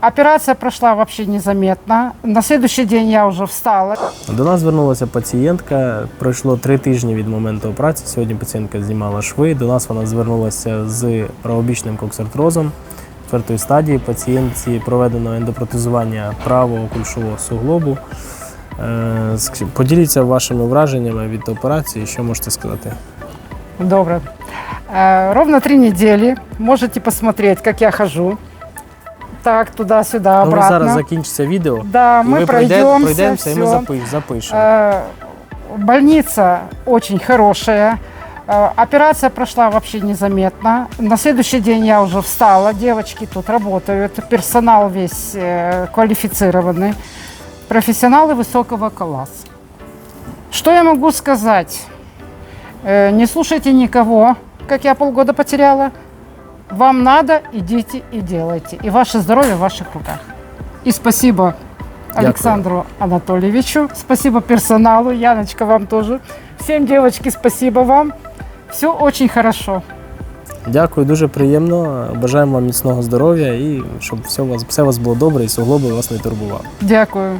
Операция прошла вообще незаметно. На следующий день я уже встала. До нас звернулася пацієнтка. Пройшло три тижні від моменту операції. Сьогодні пацієнтка знімала шви. До нас вона звернулася з правобічним коксартрозом четвертої стадії. Пацієнтці проведено ендопротезування правого кульшового суглобу. Е, Поділіться вашими враженнями від операції. Що можете сказати? Добро. Э, Ровно три недели. Можете посмотреть, как я хожу. Так, туда-сюда, Ну, обратно. зараз закінчиться відео. Да, і мы ви пройде- пройдемся, пройдемося, і ми всё. запи- запишемо. Э, Больница очень хорошая. Э, Операция прошла вообще незаметно. На следующий день я уже встала. Девочки тут работают. Персонал весь э, квалифицированный. Профессионалы высокого класса. Что я могу сказать? Э, Не слушайте никого, как я полгода потеряла. Вам надо, идите и делайте. И ваше здоровье в ваших руках. И спасибо. Александру Анатольевичу. Спасибо персоналу. Яночка, вам тоже. Всем, девочки, спасибо вам. Все очень хорошо. Дякую, дуже приємно. Бажаємо вам міцного здоров'я і щоб все у вас, все у вас було добре і суглоби вас не турбували. Дякую.